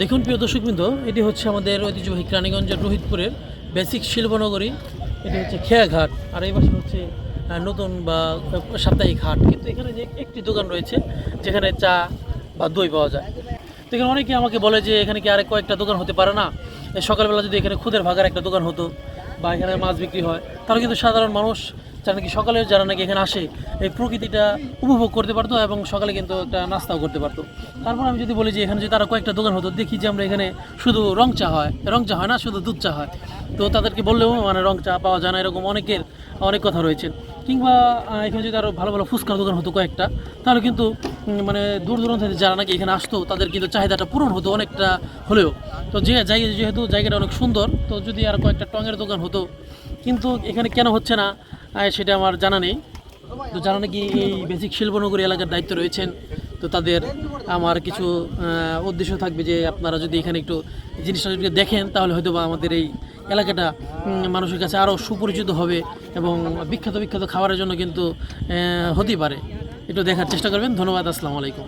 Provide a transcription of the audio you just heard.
দেখুন প্রিয় দর্শকবৃন্দ, এটি হচ্ছে আমাদের ঐতিহ্যবাহী রানীগঞ্জের রোহিতপুরের বেসিক শিল্পনগরী। এটি হচ্ছে খেয়াঘাট, আর এই পাশে হচ্ছে নতুন বা সাপ্তাহিক হাট। কিন্তু এখানে যে একটি দোকান রয়েছে, যেখানে চা বা দই পাওয়া যায়। তো এখানে অনেকে আমাকে বলে যে এখানে কি আরেক কয়েকটা দোকান হতে পারে না? সকালবেলা যদি এখানে খুদের ভাগার একটা দোকান হতো বা এখানে মাছ বিক্রি হয়, তাহলে কিন্তু সাধারণ মানুষ যারা নাকি সকালে যারা নাকি এখানে আসে, এই প্রকৃতিটা উপভোগ করতে পারতো এবং সকালে কিন্তু একটা নাস্তাও করতে পারতো। তারপর আমি যদি বলি যে এখানে যদি তারা কয়েকটা দোকান হতো, দেখি যে আমরা এখানে শুধু রং চা হয়। রং চা হয় না, শুধু দুধ চা হয়। তো তাদেরকে বললেও মানে রং চা পাওয়া যায় না, এরকম অনেকের অনেক কথা রয়েছে। কিংবা এখানে যদি আরও ভালো ভালো ফুচকার দোকান হতো কয়েকটা, তাহলে কিন্তু মানে দূর দূরান্ত থেকে যারা নাকি এখানে আসতো, তাদের কিন্তু চাহিদাটা পূরণ হতো অনেকটা হলেও। তো যে জায়গা, যেহেতু জায়গাটা অনেক সুন্দর, তো যদি আর কয়েকটা টঙের দোকান হতো, কিন্তু এখানে কেন হচ্ছে না? সেটা আমার জানা নেই। তো যারা নাকি এই বেসিক শিল্পনগরী এলাকার দায়িত্ব রয়েছেন। তো তাদের আমার কিছু উদ্দেশ্য থাকবে যে আপনারা যদি এখানে একটু জিনিসটা যদি দেখেন, তাহলে হয়তো বা আমাদের এই এলাকাটা মানুষের কাছে আরও সুপরিচিত হবে এবং বিখ্যাত বিখ্যাত খাবারের জন্য কিন্তু হতেই পারে। একটু দেখার চেষ্টা করবেন। ধন্যবাদ, আসসালামু আলাইকুম।